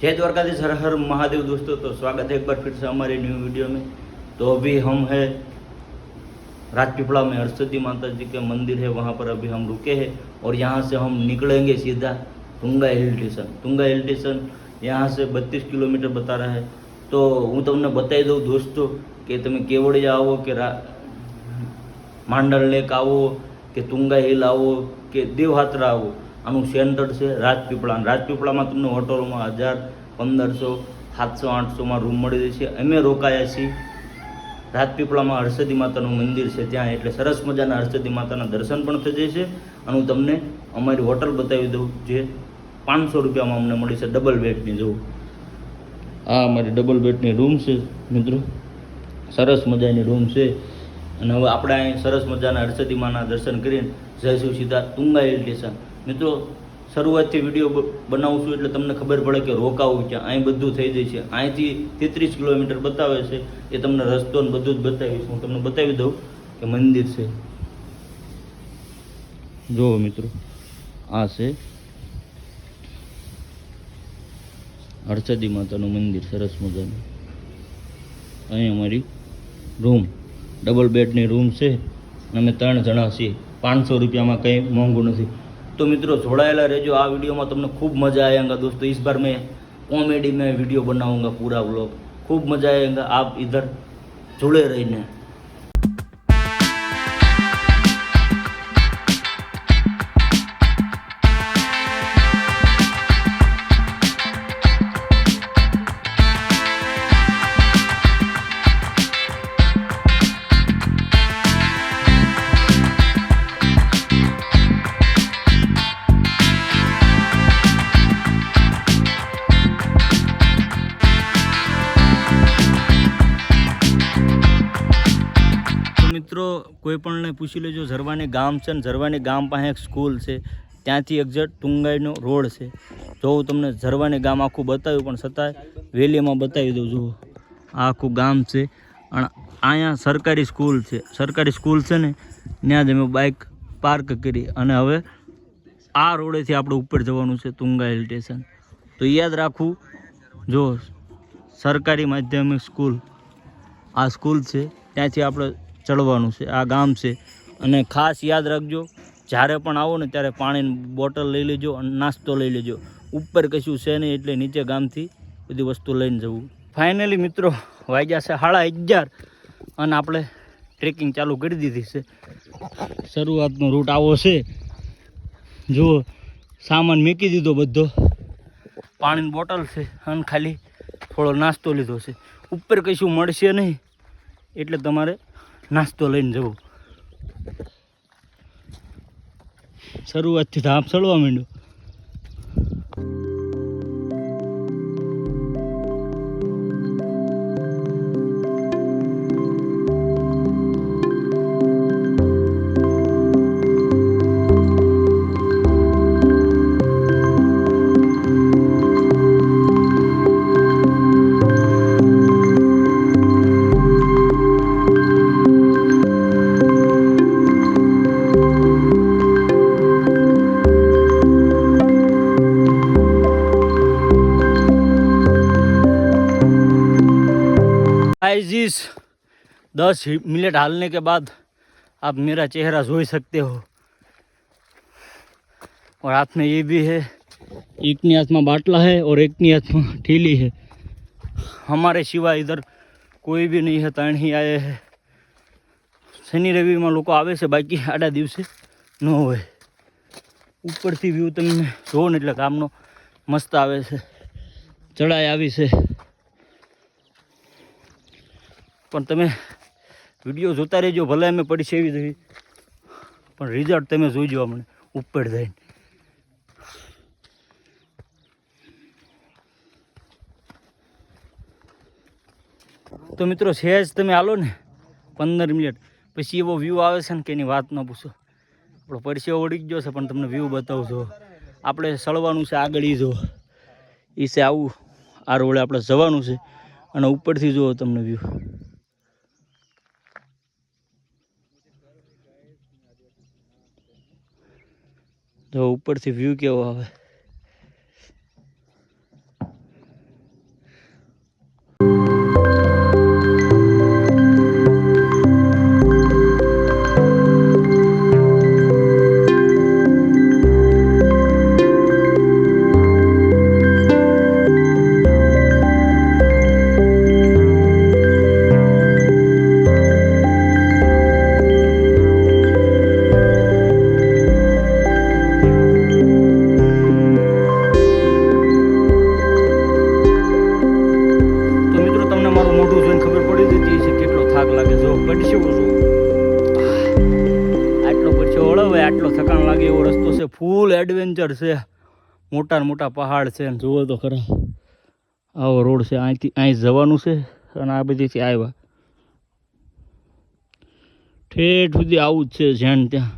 जय द्वारकाधीश हर हर महादेव दोस्तों तो स्वागत है एक बार फिर से हमारे न्यू वीडियो में तो अभी हम है राजपीपला में हरसती माता जी के मंदिर है वहाँ पर अभी हम रुके हैं और यहाँ से हम निकलेंगे सीधा Tunga hill station Tunga hill station यहाँ से बत्तीस किलोमीटर बता रहा है તો હું તમને બતાવી દઉં દોસ્તો કે તમે કેવડિયા આવો કે રા માંડલ લેક આવો કે તુંગા હિલ આવો કે દેવહાત્રા આવો આનું સેન્ટર છે રાજપીપળા. રાજપીપળામાં તમને હોટલોમાં હજાર, પંદરસો, સાતસો, આઠસોમાં રૂમ મળી છે. અમે રોકાયા છીએ. રાજપીપળામાં હર્ષદી માતાનું મંદિર છે ત્યાં. એટલે સરસ મજાના હર્ષદી માતાના દર્શન પણ થઈ જશે અને હું તમને અમારી હોટલ બતાવી દઉં જે પાંચસો રૂપિયામાં અમને મળી છે ડબલ બેડની જવું આ અમારી ડબલ બેડની રૂમ છે, મિત્રો. સરસ મજાની રૂમ છે. અને હવે આપણે અહીં સરસ મજાના હર્ષદી માના દર્શન કરીને જઈશું સીધા તુંગા હિલ સ્ટેશન મિત્રો, શરૂઆતથી વીડિયો બનાવું છું એટલે તમને ખબર પડે કે રોકાવું કે અહીં બધું થઈ જાય છે. અહીંથી તેત્રીસ કિલોમીટર બતાવે છે. એ તમને રસ્તો ને બધું જ બતાવીશ. હું તમને બતાવી દઉં કે મંદિર છે. જુઓ મિત્રો, આ છે હર્ષદી માતાનું મંદિર, સરસ મજાનું. અહીં અમારી રૂમ, ડબલ બેડની રૂમ છે. અમે ત્રણ જણા છીએ. પાંચસો રૂપિયામાં કંઈ મોંઘું નથી. તો મિત્રો જોડાયેલા રહેજો આ વિડીયોમાં તમને ખૂબ મજા આएगा દોસ્તો इस बार मैं कॉमेडी में वीडियो बनाऊंगा पूरा व्लॉग खूब मजा आएगा आप इधर जुड़े रहने મિત્રો કોઈ પણને પૂછી લેજો, ઝરવાની ગામ છે ને ઝરવાની ગામ પાસે એક સ્કૂલ છે. ત્યાંથી એક્ઝેક્ટ ટુંગાઈનો રોડ છે. જો હું તમને ઝરવાની ગામ આખું બતાવ્યું, પણ છતાંય વેલીમાં બતાવી દઉં, જુઓ. આ આખું ગામ છે. અને અહીંયા સરકારી સ્કૂલ છે. સરકારી સ્કૂલ છે ને, ત્યાં જ અમે બાઇક પાર્ક કરી. અને હવે આ રોડેથી આપણે ઉપર જવાનું છે તુંગા હિલ સ્ટેશન તો યાદ રાખવું, જો સરકારી માધ્યમિક સ્કૂલ, આ સ્કૂલ છે. ત્યાંથી આપણે ચડવાનું છે, આ ગામ છે. અને ખાસ યાદ રાખજો, જ્યારે પણ આવો ને ત્યારે પાણીની બોટલ લઈ લેજો અને નાસ્તો લઈ લેજો. ઉપર કશું છે નહીં એટલે નીચે ગામથી બધી વસ્તુ લઈને જવું. ફાઇનલી મિત્રો, વાગ્યા છે સાડા અગિયાર અને આપણે ટ્રેકિંગ ચાલુ કરી દીધી છે. શરૂઆતનો રૂટ આવો છે. જુઓ, સામાન મૂકી દીધો બધો. પાણીની બોટલ છે અને ખાલી થોડો નાસ્તો લીધો છે. ઉપર કશું મળશે નહીં એટલે તમારે નાસ્તો લઈને જવું. શરૂઆતથી ધાપ ચડવા માંડ્યો. दस मिनट हालने के बाद आप मेरा चेहरा जोई सकते हो और हाथ में ये भी है एक ની હાથમાં બાટલા है और एक ની હાથમાં ઠીલી है हमारे सिवा इधर કોઈ બી નહીં है ત્રણ ही आए है શનિ રવિમાં લોકો આવે છે બાકી આડા દિવસે ન હોય ઉપરથી વ્યૂ તમે જુઓ ને એટલે ગામનો મસ્ત આવે છે ચડાઈ આવી છે પણ તમે વીડિયો જોતા રહેજો, ભલે અમે પડી સેવી દેવી પણ રિઝલ્ટ તમે જોઈજો અમને, ઉપર જઈને. તો મિત્રો સહેજ તમે આલો ને, પંદર મિનિટ. પછી એવો વ્યૂ આવે છે ને કે એની વાત ન પૂછો. આપણો પરસેવો વળી ગયો છે, પણ તમને વ્યૂ બતાવું છો આપણે સળવાનું છે, આગળ એ જો. એ છે આવું, આ રોડે આપણે જવાનું છે. અને ઉપરથી જુઓ તમને વ્યૂ તો ઉપરથી વ્યૂ કેવો આવે? મોટા મોટા પહાડ છે અને જુઓ તો ખરા. આવો રોડ છે અહીંથી અહીં જવાનું છે અને આ બધીથી આવ્યા ઠેઠ સુધી આવું જ છે જેન ત્યાં.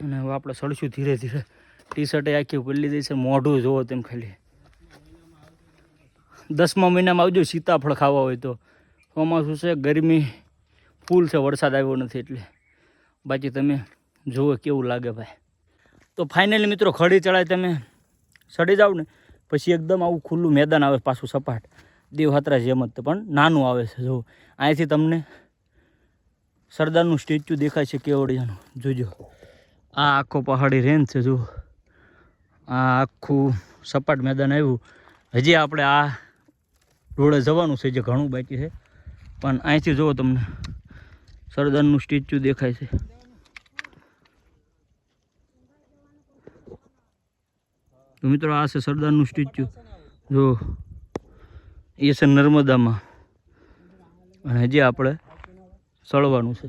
અને આપણે ચડશું ધીરે ધીરે. ટી શર્ટે આખી પલ્લી દઈ છે, મોઢું જુઓ તેમ ખાલી. દસમા મહિનામાં આવજો સીતાફળ ખાવા હોય તો. ચોમાસું છે, ગરમી. ફૂલ છે, વરસાદ આવ્યો નથી એટલે. બાકી તમે જુઓ કેવું લાગે ભાઈ. તો ફાઇનલી મિત્રો ખડી ચડાય તમે. ચડી જાઓ ને, પછી એકદમ આવું ખુલ્લું મેદાન આવે પાછું સપાટ. દેવહાત્રા જેમ જ પણ નાનું આવે છે જો અહીંથી તમને સરદારનું સ્ટેચ્યુ દેખાય છે કેવડિયાનું. જોજો. આ આખો પહાડી રેન્જ છે જો આ આખું સપાટ મેદાન આવ્યું. હજી આપણે આ રોડે જવાનું છે, જે ઘણું બાકી છે. પણ અહીંથી જુઓ તમને, સરદારનું સ્ટેચ્યુ દેખાય છે. તો મિત્રો આ છે સરદારનું સ્ટેચ્યુ. જો, એ છે નર્મદામાં. અને હજી આપણે ચડવાનું છે.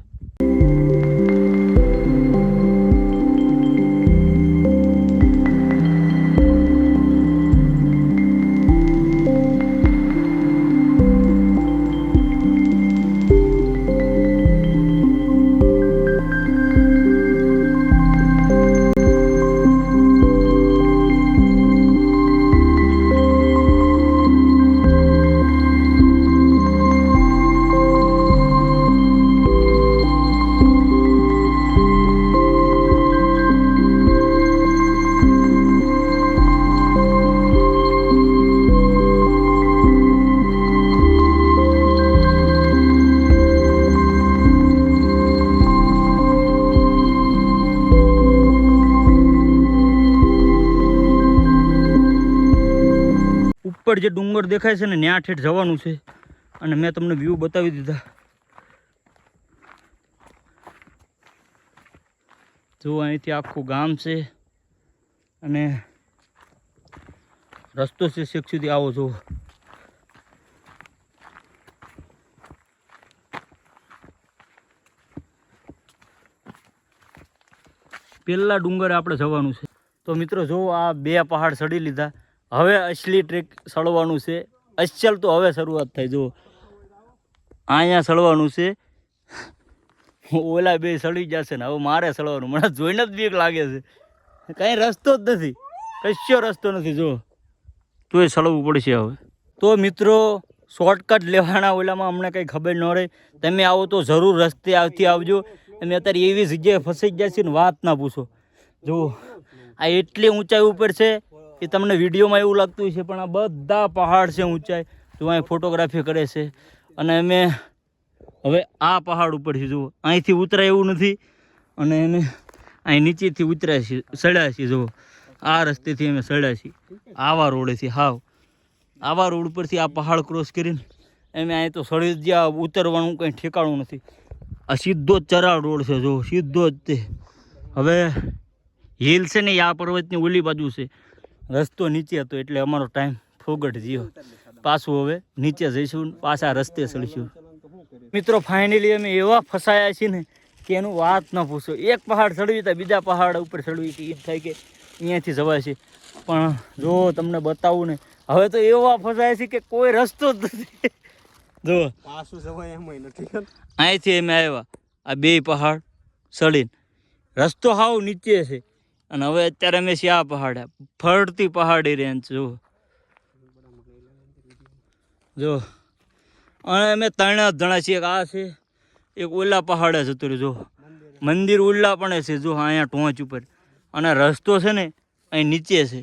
ડુંગર દેખાય છે ને, ન્યા ઠેઠ જવાનું છે. અને મેં તમને વ્યૂ બતાવી દીધા. જો અહીંથી આખું ગામ છે. અને રસ્તો છે શેખ સુધી આવો જો પેલા ડુંગરે આપણે જવાનું છે. તો મિત્રો જો આ બે પહાડ ચડી લીધા. હવે અસલી ટ્રેક સળવાનું છે. અસલ તો હવે શરૂઆત થાય જો અહીંયા સળવાનું છે. ઓલા બે સળી જશે ને, હવે મારે સળવાનું. મને જોઈને જ બીક લાગે છે. કાંઈ રસ્તો જ નથી. કશો રસ્તો નથી જો એ ચડવું પડશે હવે. તો મિત્રો શોર્ટકટ લેવાના ઓલામાં અમને કંઈ ખબર ન રહે. તમે આવો તો જરૂર રસ્તે આવતી આવજો. અમે અત્યારે એવી જગ્યાએ ફસાઈ જશે ને, વાત ના પૂછો. જો આ એટલી ઊંચાઈ ઉપર છે. એ તમને વિડીયોમાં એવું લાગતું છે પણ આ બધા પહાડ છે ઊંચાઈ. જો અહીં ફોટોગ્રાફી કરે છે. અને અમે હવે આ પહાડ ઉપરથી જુઓ. અહીંથી ઉતરાય એવું નથી. અને એને અહીં નીચેથી ઉતર્યા છીએ ચડ્યા છીએ, જુઓ. આ રસ્તેથી અમે સડ્યા છીએ. આવા રોડેથી, હાવ. આવા રોડ ઉપરથી આ પહાડ ક્રોસ કરીને અમે અહીં તો સળી જ્યાં ઉતરવાનું કંઈ ઠેકાણું નથી. આ સીધો જ ચરાળ રોડ છે જો સીધો જ તે. હવે હિલ છે ને આ પર્વતની ઓલી બાજુ છે. રસ્તો નીચે હતો એટલે અમારો ટાઈમ ફોગટ જીવો પાછું હવે નીચે જઈશું પાછા રસ્તે ચડીશું. મિત્રો ફાઇનલી અમે એવા ફસાયા છીએ ને કે એનું વાત ન પૂછો. એક પહાડ ચડવી તો બીજા પહાડ ઉપર ચડવી તો. એમ થાય કે અહીંયાથી જવાય છે. પણ જો તમને બતાવું ને હવે તો એવા ફસાયા છે કે કોઈ રસ્તો જ નથી. જો પાછું જવાય એમ નથી અહીંથી અમે આવ્યા. આ બે પહાડ ચડીને. રસ્તો હાવ નીચે છે. અને હવે અત્યારે અમે છીએ આ પહાડ. ફરતી પહાડી રેન્જ જો જો અને અમે ત્રણ જણા છીએ. આ છે, એક ઓલા પહાડે જતું રહ્યું જો મંદિર ઉલ્લા પણ છે જો અહીંયા ટોંચ ઉપર. અને રસ્તો છે ને, અહીં નીચે છે.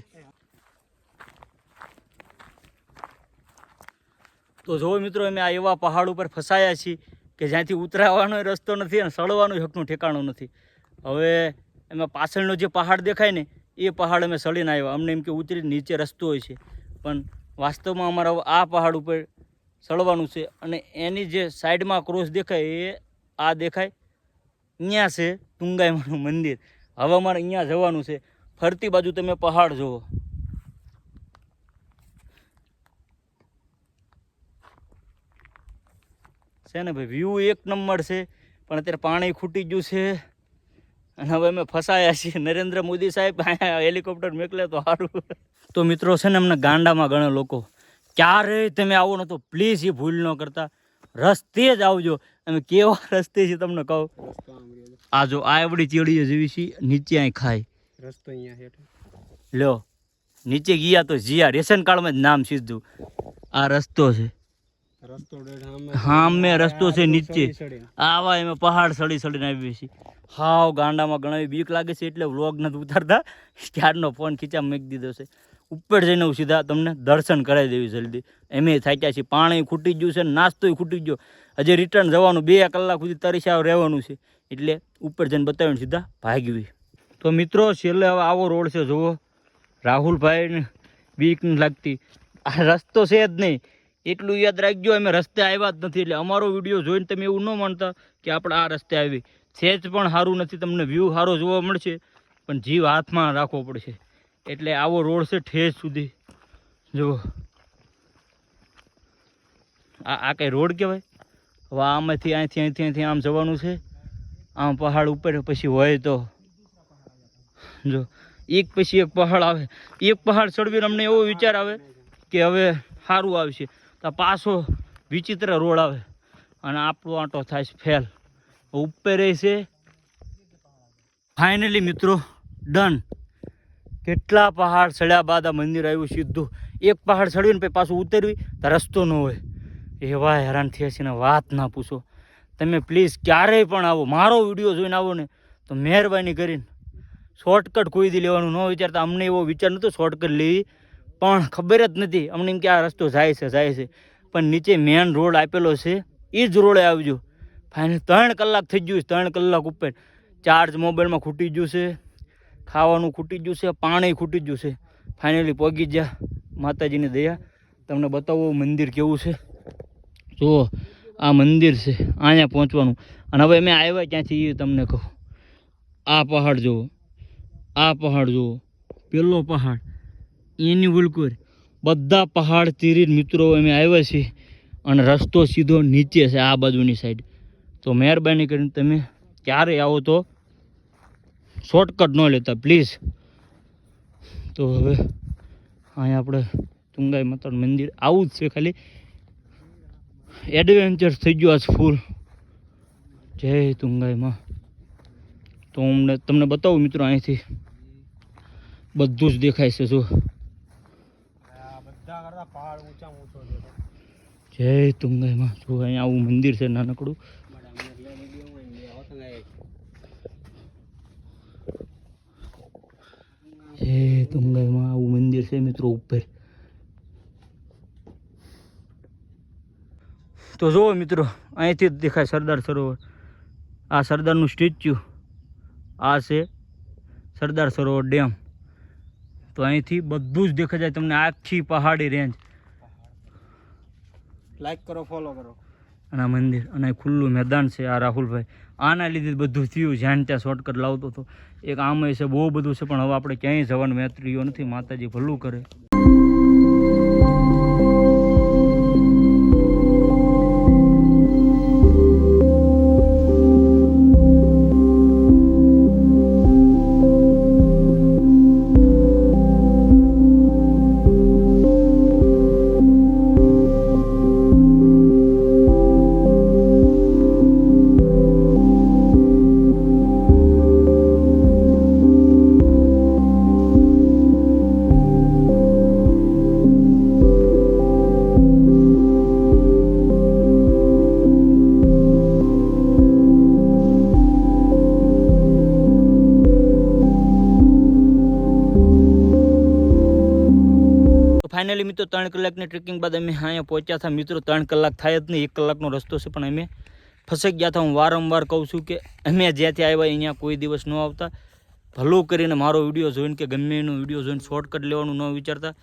તો જો મિત્રો, અમે આ એવા પહાડ ઉપર ફસાયા છીએ કે જ્યાંથી ઉતરાવાનો રસ્તો નથી અને સળવાનું હકનું ઠેકાણું નથી. હવે એમાં પાછળનો જે પહાડ દેખાય ને, એ પહાડ અમે સળીને આવ્યા. અમને એમ કે ઉતરી નીચે રસ્તો હોય છે. પણ વાસ્તવમાં અમારા આ પહાડ ઉપર ચડવાનું છે અને એની જે સાઈડમાં ક્રોસ દેખાય, એ આ દેખાય. અહીંયા છે ટુંગાઈમાનું મંદિર. હવે અમારે અહીંયા જવાનું છે. ફરતી બાજુ તમે પહાડ જુઓ. છે ને ભાઈ વ્યૂ એક નંબર છે. પણ અત્યારે પાણી ખૂટી ગયું છે. અને હવે અમે ફસાયા છીએ. નરેન્દ્ર મોદી સાહેબ અહીંયા હેલિકોપ્ટર મોકલે તો સારું તો મિત્રો છે ને અમને ગાંડામાં ઘણા લોકો ક્યારેય તમે આવો નહોતો પ્લીઝ એ ભૂલ ન કરતા. રસ્તે જ આવજો. અમે કેવા રસ્તે છે તમને કહું. આ જો આ એવડી ચીડીઓ જેવી છે નીચે અહીં ખાય. રસ્તો અહીંયા લ્યો નીચે ગયા તો જીયા. રેશન કાર્ડમાં જ નામ સીધું. આ રસ્તો છે. હા મેં રસ્તો છે નીચે. આવા એમાં પહાડ સડી સડીને આવી છે હાવ ગાંડામાં ઘણા બીક લાગે છે એટલે વ્લોગ નથી ઉતારતા. ક્યારનો ફોન ખીચા મૂકી દીધો છે. ઉપર જઈને હું સીધા તમને દર્શન કરાવી દેવી જલ્દી. એમે થાક્યા છે પાણી ખૂટી ગયું છે, નાસ્તોય ખૂટી ગયો. હજી રિટર્ન જવાનું બે કલાક સુધી તરીસાવ રહેવાનું છે. એટલે ઉપર જઈને બતાવીને સીધા ભાગવી. તો મિત્રો, છેલ્લે હવે આવો રોડ છે, જુઓ. રાહુલભાઈને બીક લાગતી. આ રસ્તો છે જ નહીં. એટલું યાદ રાખજો, અમે રસ્તે આવ્યા જ નથી. એટલે અમારો વીડિયો જોઈને તમે એવું ન માનતા કે આપણે આ રસ્તે આવી. સેજ પણ સારું નથી, તમને વ્યૂ સારો જોવા મળશે, પણ જીવ હાથમાં રાખવો પડશે. એટલે આવો રોડ છે ઠેસ સુધી. જુઓ. આ આ કંઈ રોડ કહેવાય? હવે આમાંથી અહીંથી અહીંથી અહીંથી આમ જવાનું છે. આમ પહાડ ઉપર, પછી હોય તો. જો, એક પછી એક પહાડ આવે. એક પહાડ ચડવીને અમને એવો વિચાર આવે કે હવે સારું આવશે. તો પાછો વિચિત્ર રોડ આવે. અને આપણો આંટો થાય છે ફેલ. ઉપર છે. ફાઇનલી મિત્રો ડન કેટલા પહાડ ચડ્યા બાદ આ મંદિર આવ્યું સીધું? એક પહાડ ચડ્યું ને પછી ઉતરવી, તો રસ્તો ન હોય. એવા હેરાન થયા છે ને વાત ના પૂછો. તમે પ્લીઝ ક્યારેય પણ આવો. મારો વીડિયો જોઈને આવો ને તો મહેરબાની કરીને શોર્ટકટ કોઈ દી લેવાનું ન વિચારતા. અમને એવો વિચાર નહોતો શોર્ટકટ લેવી. પણ ખબર જ નથી. અમને એમ કે આ રસ્તો જાય છે જાય છે. પણ નીચે મેન રોડ આપેલો છે. એ જ રોડે આવજો. ફાઇનલ ત્રણ કલાક થઈ ગયું છે, ત્રણ કલાક ઉપર. ચાર્જ મોબાઈલમાં ખૂટી ગયું છે, ખાવાનું ખૂટી ગયું છે, પાણી ખૂટી ગયું છે. ફાઇનલી પહોંચી ગયા, માતાજીની દયા. તમને બતાવો મંદિર કેવું છે. જુઓ, આ મંદિર છે, અહીંયા પહોંચવાનું. અને હવે મેં આવ્યા ક્યાંથી એ તમને કહું. આ પહાડ જુઓ, આ પહાડ જુઓ, પેલો પહાડ, એની બિલકુલ બધા પહાડ તીરી મિત્રો અમે આવ્યા છીએ અને રસ્તો સીધો નીચે છે, આ બાજુની સાઈડ તો મહેરબાની કરીને તમે ક્યારેય આવો તો શોર્ટકટ ન લેતા પ્લીઝ તો હવે અહીંયા આપણે તુંગાઈ માતાનું મંદિર આવું જ છે ખાલી. એડવેન્ચર થઈ ગયું આજ ફૂલ જય તુંગાઈમાં. તો હું તમને બતાવું મિત્રો અહીંથી. બધું જ દેખાય છે જો જય તુંગાઈમાં. જો અહીંયા આવું મંદિર છે નાનકડું બડા મને એટલે વીડિયો માં લે હોત ને એક જય તુંગાઈમાં આવું મંદિર છે મિત્રો ઉપર. તો જુઓ મિત્રો, અહીંથી જ દેખાય સરદાર સરોવર. આ સરદારનું સ્ટેચ્યુ, આ છે સરદાર સરોવર ડેમ. તો અહીંથી બધું જ દેખાય જાય તમને આખી પહાડી રેન્જ લાઈક કરો ફોલો કરો. અને આ મંદિર અને ખુલ્લું મેદાન છે આ રાહુલભાઈ. આના લીધે બધું થયું. જ્યાં ત્યાં શોર્ટકટ લાવતો હતો. એક આમય છે, બહુ બધું છે, પણ હવે આપણે ક્યાંય જવાનું, મેત્રીઓ નથી, માતાજી ભલું કરે. તો ત્રણ કલાકની ટ્રેકિંગ બાદ અમે અહીંયા પહોંચ્યા હતા મિત્રો, ત્રણ કલાક થાય જ નહીં. એક કલાકનો રસ્તો છે, પણ અમે ફસાઈ ગયા હતા હું વારંવાર કહું છું કે અમે જ્યાંથી આવ્યા અહીંયા કોઈ દિવસ ન આવતા. ભલું કરીને મારો વીડિયો જોઈને કે ગમે એનો વીડિયો જોઈને શોર્ટકટ લેવાનું ન વિચારતા,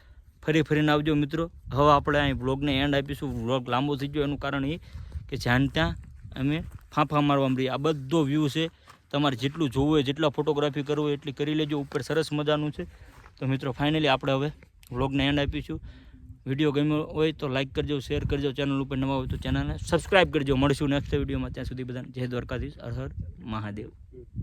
ફરી ફરીને આવજો મિત્રો. હવે આપણે અહીં બ્લોગને એન્ડ આપીશું. બ્લોગ લાંબો થઈ ગયો. એનું કારણ એ કે જ્યાં ત્યાં અમે ફાંફા મારવા મળીએ આ બધો વ્યૂ છે. તમારે જેટલું જોવું હોય, જેટલા ફોટોગ્રાફી કરવું હોય, એટલી કરી લેજો. ઉપર સરસ મજાનું છે. તો મિત્રો ફાઇનલી આપણે હવે વ્લોગને એન્ડ આપીશું. વીડિયો ગમ્યો હોય તો લાઈક કરજો શેર કરજો ચેનલ ઉપર નવા હોય તો ચેનલને સબસ્ક્રાઈબ કરજો. મળશું નેક્સ્ટ વિડીયોમાં ત્યાં સુધી બધાને જય દ્વારકાધીશ. હર હર મહાદેવ.